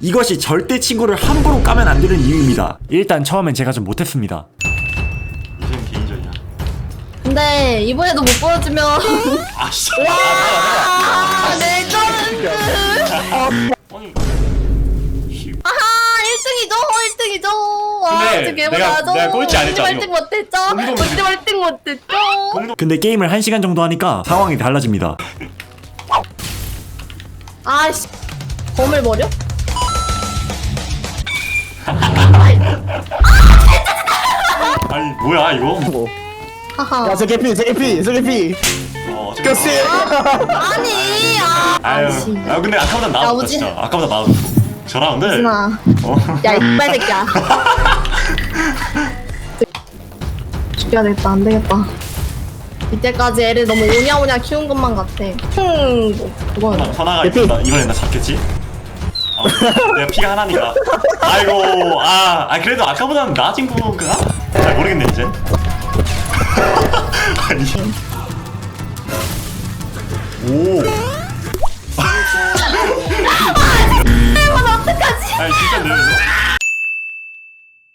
이것이 절대 친구를 함부로 까면 안 되는 이유입니다. 일단 처음엔 제가 좀 못했습니다. 이제는 개인전이야. 근데 이번에도 못 보여주면 아 씨. 아 아니. 아하 1등이죠 1등이죠 와 근데 지금 내가- 내가 꼴찌 안 했잖아, 1등 이거. 못했죠 공동- 1등 못했죠 근데 게임을 1시간 정도 하니까 상황이 달라집니다. 아씨 범을 버려? 뭐야 이거? 하하 야저 개피 저 개피 저 개피 어 아니 아 아유. 아 근데 아까보다 우진. 진짜. 아까보다 나았어. 저랑 근데. 우진아 어. 야 이빨 새끼야 죽여야 되겠다 안 되겠다 이때까지 애를 너무 오냐오냐 키운 것만 같아 흠 그건 선아, 선아가. 이번에 이번에 나 잡겠지? 어, 내가 피가 하나니까. 아이고, 아, 아 그래도 아까보다는 나아진 건가? 잘 모르겠네 이제. 아니. 오,